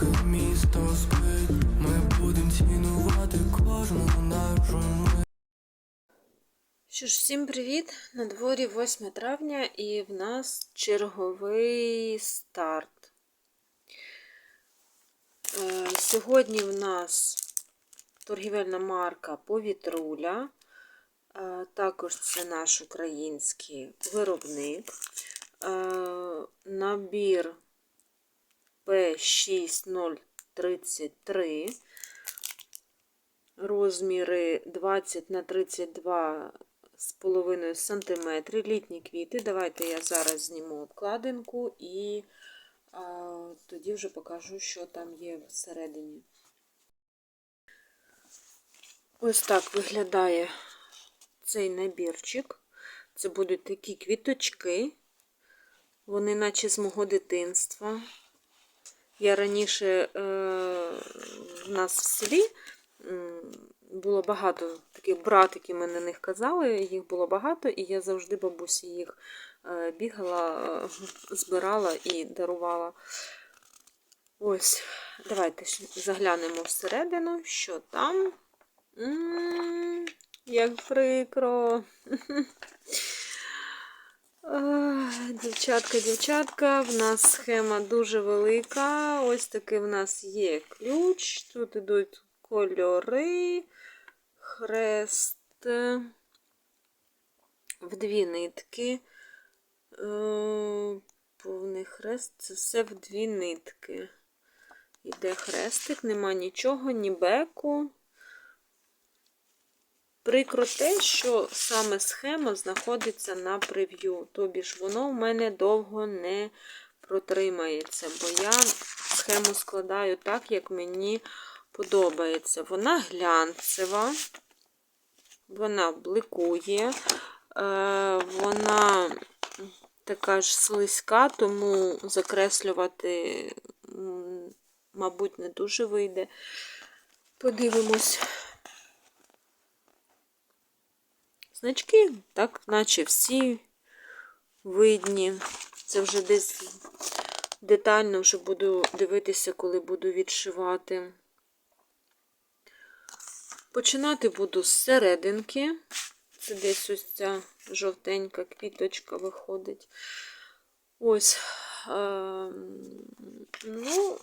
поки місто спить, ми будем цінувати кожну нашу мить. Що ж, всім привіт! На дворі 8 травня і в нас черговий старт. Е, Сьогодні в нас торгівельна марка Повітруля. Е, Також це наш український виробник. Е, Набір P6033. Розміри 20 на 32 з половиною сантиметри. Літні квіти. Давайте я зараз зніму обкладинку і а, тоді вже покажу, що там є всередині. Ось так виглядає цей набірчик. Це будуть такі квіточки. Вони наче з мого дитинства. Я раніше е, в нас в селі було багато таких братиків, ми на них казали, їх було багато, і я завжди бабусі їх е, бігала, е, збирала і дарувала. Ось, давайте заглянемо всередину, що там. М, Як прикро. Дівчатка, дівчатка, в нас схема дуже велика. Ось такий в нас є ключ. Тут ідуть кольори, хрест в дві нитки. Е, Повний хрест це все в дві нитки. Іде хрестик, нема нічого, ні беку. Прикро те, що саме схема знаходиться на прев'ю. Тобі ж воно в мене довго не протримається, бо я схему складаю так, як мені подобається. Вона глянцева, вона бликує, е, вона така ж слизька, тому закреслювати, мабуть, не дуже вийде. Подивимось. Значки, так, наче всі видні. Це вже десь детально вже буду дивитися, коли буду відшивати. Починати буду з серединки. Це десь ось ця жовтенька квіточка виходить. Ось. Е ну,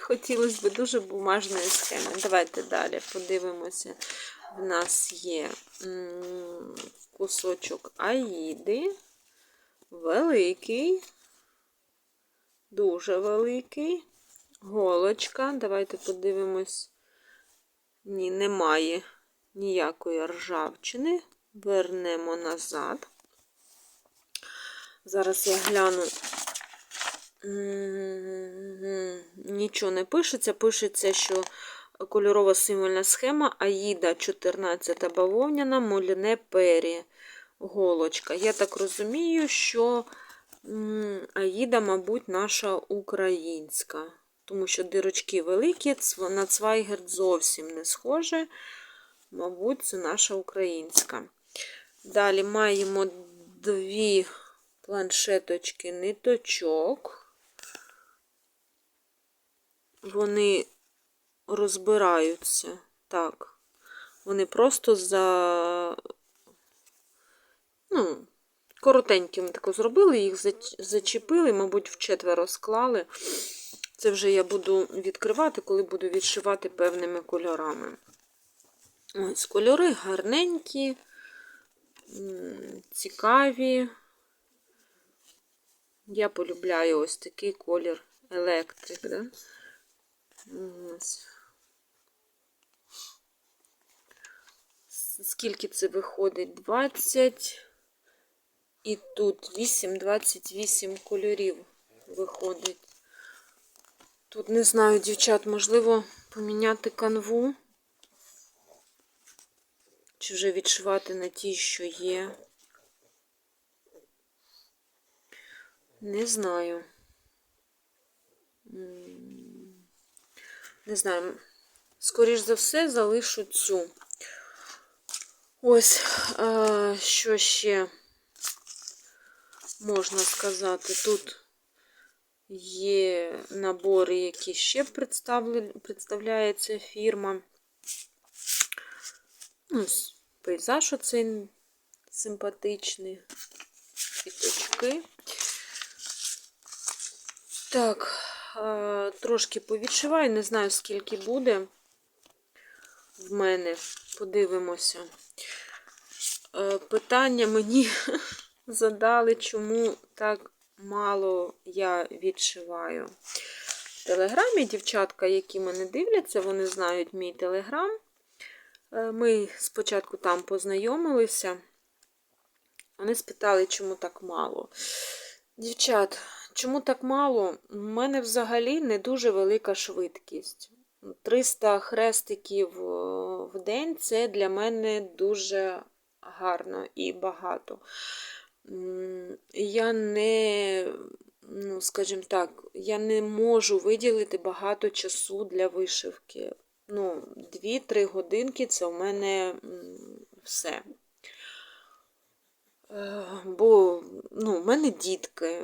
хотілося б дуже бумажної схеми. Давайте далі подивимося. В нас є кусочок аїди, великий, дуже великий, голочка. Давайте подивимось. Ні, немає ніякої ржавчини. Вернемо назад. Зараз я гляну. Нічого не пишеться. Пишеться, що кольорова символьна схема Аїда 14 бавовняна, моліне пері, голочка. Я так розумію, що Аїда, мабуть, наша українська. Тому що дирочки великі, на цвайгерт зовсім не схоже. Мабуть, це наша українська. Далі маємо дві планшеточки ниточок. Вони розбираються. Так. Вони просто за, ну, коротенькими тако зробили, їх зачепили, мабуть, вчетверо склали. Це вже я буду відкривати, коли буду відшивати певними кольорами. Ось кольори гарненькі, цікаві. Я полюбляю ось такий колір електрик. Да? Скільки це виходить? 20. І тут 8, 28 кольорів виходить. Тут не знаю, дівчат, можливо, поміняти канву. Чи вже відшивати на ті, що є. Не знаю. Не знаю. Скоріш за все, залишу цю. Ось, що ще можна сказати. Тут Є набори, які ще представле- представляє ця фірма. Ну, ось пейзаж оцей симпатичний. Квіточки. Так, трошки повідшиваю, не знаю, скільки буде в мене. Подивимося. Е, Питання мені задали, чому так мало я відшиваю. В телеграмі дівчатка, які мене дивляться, вони знають мій телеграм. Е, Ми спочатку там познайомилися. Вони спитали, чому так мало. Дівчат, чому так мало? У мене взагалі не дуже велика швидкість. 300 хрестиків е, в день це для мене дуже гарно і багато. Я не, ну, скажімо так, я не можу виділити багато часу для вишивки. Ну, 2-3 годинки це у мене все. Е, Бо ну, в мене дітки.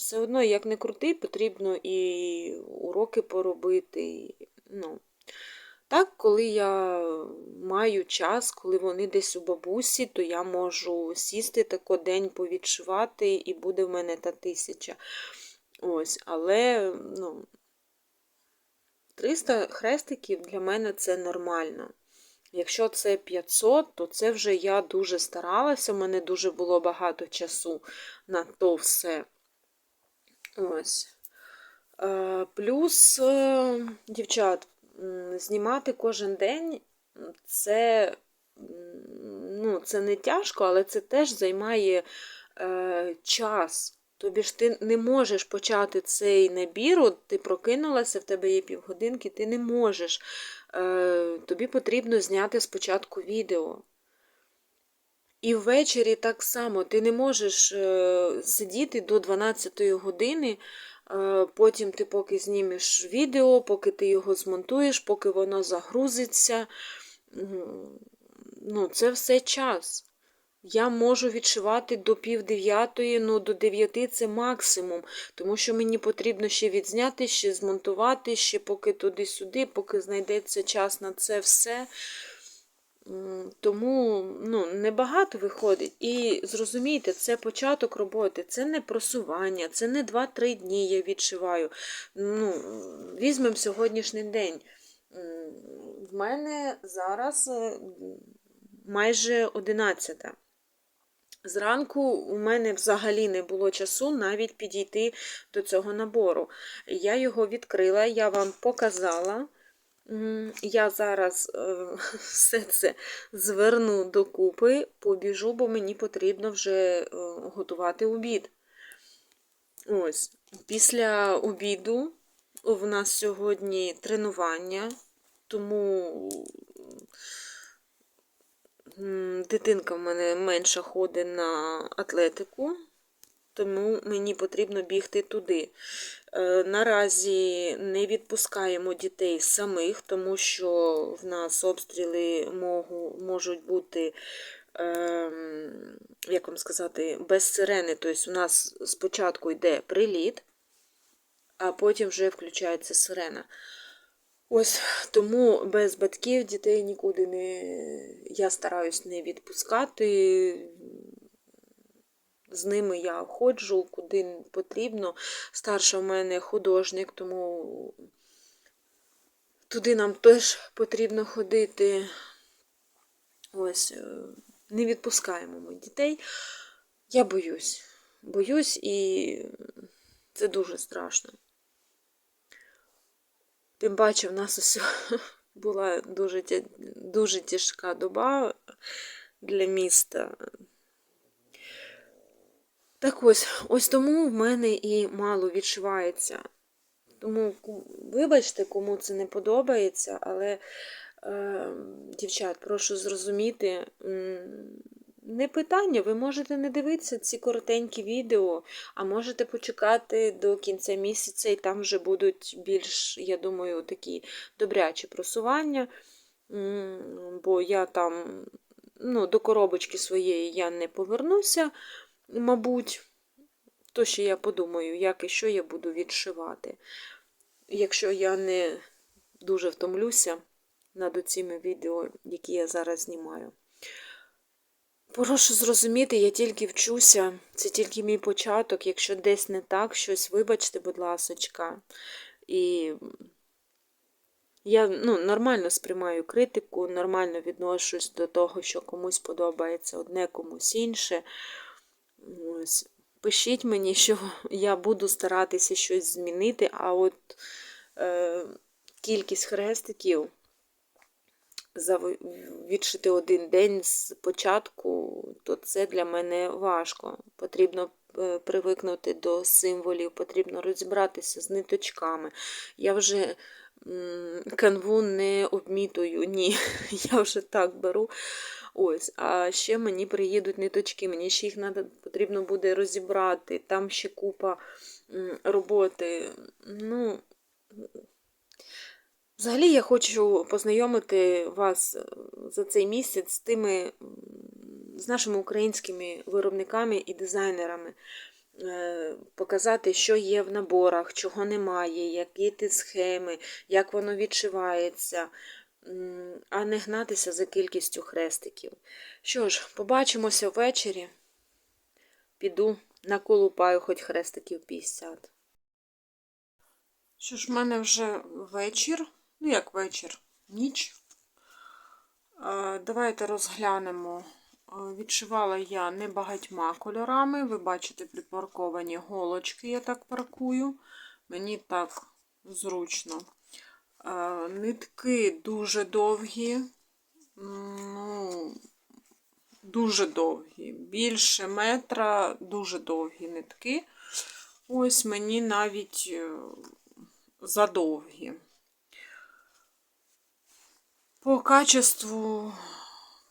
Все одно, як не крути, потрібно і уроки поробити. Ну. Так, коли я маю час, коли вони десь у бабусі, то я можу сісти тако день повідшивати, і буде в мене та тисяча. Ось, але ну, 300 хрестиків для мене це нормально. Якщо це 500, то це вже я дуже старалася, у мене дуже було багато часу на то все. Ось. Е, Плюс, е, дівчат, знімати кожен день це, ну, це не тяжко, але це теж займає е, час. Тобі ж ти не можеш почати цей набір, от ти прокинулася, в тебе є півгодинки, ти не можеш. Тобі потрібно зняти спочатку відео. І ввечері так само ти не можеш е, сидіти до 12 години, е, потім ти поки знімеш відео, поки ти його змонтуєш, поки воно загрузиться. Ну, це все час. Я можу відшивати до пів дев'ятої, ну до дев'яти це максимум, тому що мені потрібно ще відзняти, ще змонтувати, ще поки туди-сюди, поки знайдеться час на це все. Тому ну, небагато виходить. І зрозумійте, це початок роботи, це не просування, це не 2-3 дні я відшиваю. Ну, Візьмемо сьогоднішній день. В мене зараз е, майже 11. Зранку у мене взагалі не було часу навіть підійти до цього набору. Я його відкрила, я вам показала. Я зараз е, все це зверну докупи, побіжу, бо мені потрібно вже е, готувати обід. Ось, після обіду в нас сьогодні тренування, тому дитинка в мене менша ходить на атлетику, тому мені потрібно бігти туди. Е, Наразі не відпускаємо дітей самих, тому що в нас обстріли можуть бути, ем, як вам сказати, без сирени. Тобто у нас спочатку йде приліт, а потім вже включається сирена. Ось тому без батьків дітей нікуди не я стараюсь не відпускати. З ними я ходжу, куди потрібно. Старша в мене художник, тому туди нам теж потрібно ходити. Ось, е, не відпускаємо ми дітей. Я боюсь. Боюсь, і це дуже страшно. Тим паче, в нас ось була дуже, дуже тяжка доба для міста. Так ось, ось тому в мене і мало відшивається. Тому, вибачте, кому це не подобається, але, е, дівчат, прошу зрозуміти, не питання, ви можете не дивитися ці коротенькі відео, а можете почекати до кінця місяця, і там вже будуть більш, я думаю, такі добрячі просування. Бо я там ну, до коробочки своєї я не повернуся, мабуть. то ще я подумаю, як і що я буду відшивати. Якщо я не дуже втомлюся над цими відео, які я зараз знімаю. Прошу зрозуміти, я тільки вчуся, це тільки мій початок. Якщо десь не так, щось вибачте, будь ласочка. І я ну, нормально сприймаю критику, нормально відношусь до того, що комусь подобається одне, комусь інше. Ось. Пишіть мені, що я буду старатися щось змінити, а от е, кількість хрестиків відшити один день з початку, то це для мене важко. Потрібно е, привикнути до символів, потрібно розібратися з ниточками. Я вже канву не обмітую, ні, я вже так беру. Ось, а ще мені приїдуть ниточки, мені ще їх потрібно буде розібрати, там ще купа роботи. Ну, Взагалі я хочу познайомити вас е, за цей місяць з тими, з нашими українськими виробниками і дизайнерами, Е, показати, що є в наборах, чого немає, які ті схеми, як воно відшивається, а не гнатися за кількістю хрестиків. Що ж, побачимося ввечері. Піду наколупаю хоч хрестиків 50. Що ж, в мене вже вечір. Ну, як вечір, ніч. Давайте розглянемо. Відшивала я не багатьма кольорами. Ви бачите припарковані голочки, я так паркую. Мені так зручно. Нитки дуже довгі. Ну, дуже довгі. Більше метра, дуже довгі нитки. Ось мені навіть е, задовгі. По качеству,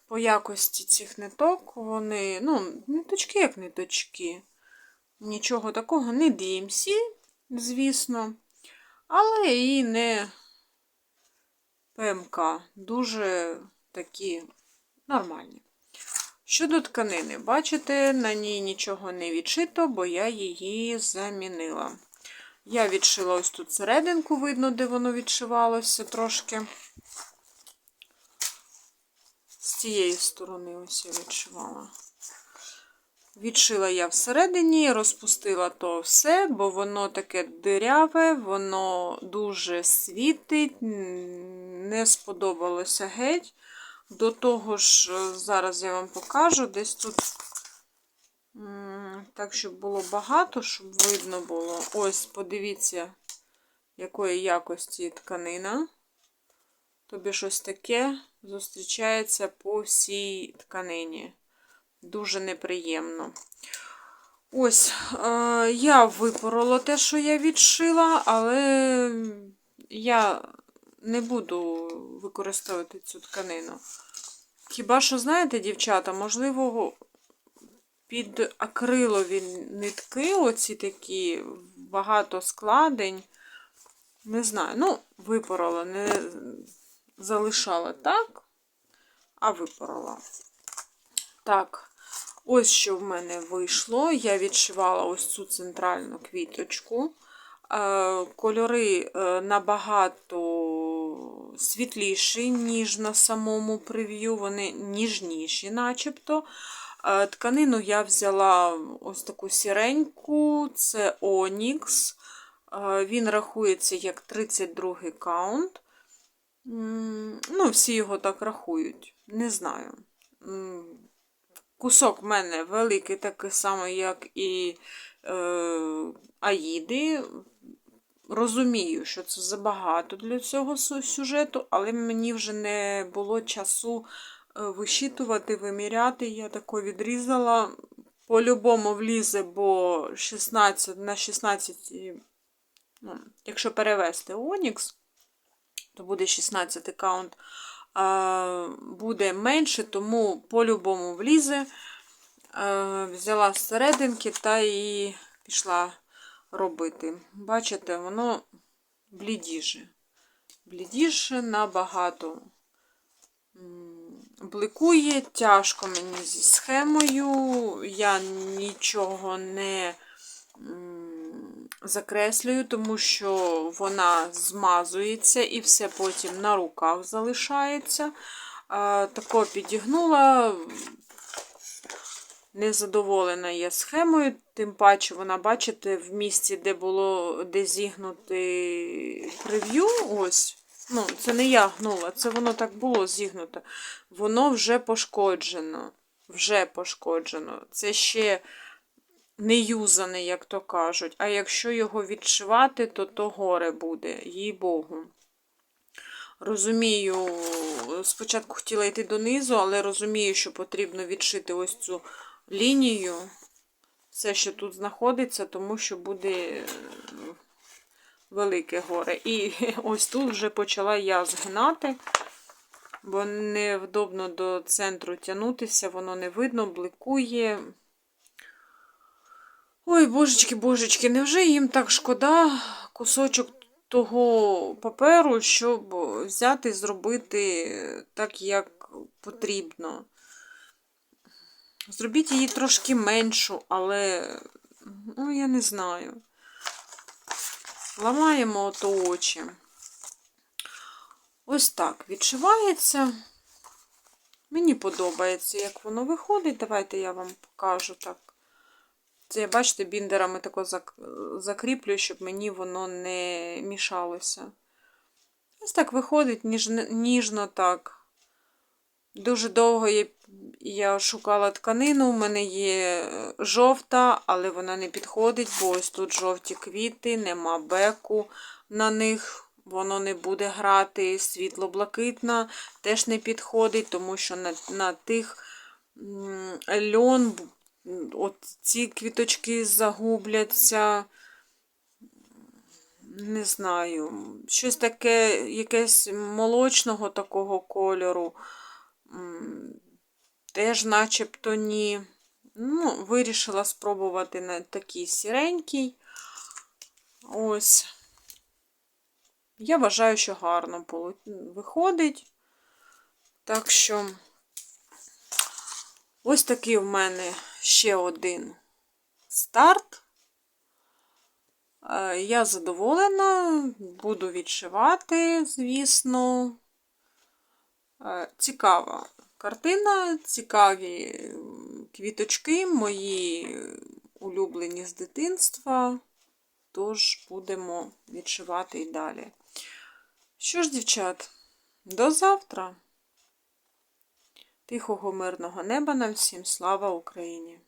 по якості цих ниток, вони, ну, ниточки як ниточки. Нічого такого, не DMC, звісно, але і не ПМК. Дуже такі нормальні. Щодо тканини, бачите, на ній нічого не відшито, бо я її замінила. Я відшила ось тут серединку, видно, де воно відшивалося трошки. З цієї сторони ось я відшивала. Відшила я всередині, розпустила то все, бо воно таке диряве, воно дуже світить, не сподобалося геть. До того ж, е, зараз я вам покажу, десь тут, так, щоб було багато, щоб видно було. Ось, подивіться, якої якості тканина. Тобі щось таке зустрічається по всій тканині. Дуже неприємно. Ось, е, я випорола те, що я відшила, але я не буду використовувати цю тканину. Хіба що, знаєте, дівчата, можливо, під акрилові нитки, оці такі, багато складень. Не знаю, ну, випорола, не залишала так, а випорола. Так, ось що в мене вийшло. Я відшивала ось цю центральну квіточку. Е, Кольори е, набагато світліші, ніж на самому прев'ю, вони ніжніші, начебто. Е, Тканину я взяла ось таку сіреньку, це. Е, Він рахується як 32 каунт. Ну, всі його так рахують. Не знаю. Кусок в мене великий, такий самий, як і е, Аїди. Розумію, що це забагато для цього сюжету, але мені вже не було часу е, вищитувати, виміряти. Я тако відрізала. По-любому влізе, бо 16 на 16, ну, якщо перевести Onyx, то буде 16 каунт, буде менше, тому по-любому влізе. Взяла з серединки та і пішла робити. Бачите, воно блідіше. Блідіше набагато бликує, тяжко мені зі схемою. Я нічого не закреслюю, тому що вона змазується і все потім на руках залишається. Тако підігнула. Незадоволена я схемою, тим паче вона, бачите, в місці, де було де зігнути прев'ю, ось, ну, це не я гнула, це воно так було зігнуто. Воно вже пошкоджено. Вже пошкоджено. Це ще не юзане, як то кажуть. А якщо його відшивати, то то горе буде, їй Богу. Розумію, спочатку хотіла йти донизу, але розумію, що потрібно відшити ось цю лінію. Все, що тут знаходиться, тому що буде е, велике горе. І ось тут вже почала я згинати, бо невдобно до центру тягнутися, воно не видно, бликує. Ой, божечки, божечки, невже їм так шкода кусочок того паперу, щоб взяти і зробити так, як потрібно. Зробіть її трошки меншу, але, ну, я не знаю. Ламаємо ото очі. Ось так відшивається. Мені подобається, як воно виходить. Давайте я вам покажу так. Це, бачите, біндерами тако зак- закріплюю, щоб мені воно не мішалося. Ось так виходить ніжно, ніжно так. Дуже довго я, я шукала тканину. У мене є жовта, але вона не підходить, бо ось тут жовті квіти, нема беку на них. Воно не буде грати. Світло-блакитна теж не підходить, тому що на, на тих льон от ці квіточки загубляться. Не знаю, щось таке, якесь молочного такого кольору. Теж начебто ні. Ну, вирішила спробувати на такий сіренький. Ось. Я вважаю, що гарно виходить. Так що. Ось такий в мене ще один старт. Е, Я задоволена, буду відшивати, звісно. Е, Цікава картина, цікаві квіточки, мої улюблені з дитинства. Тож будемо відшивати і далі. Що ж, дівчат, до завтра! Тихого мирного неба нам всім слава Україні!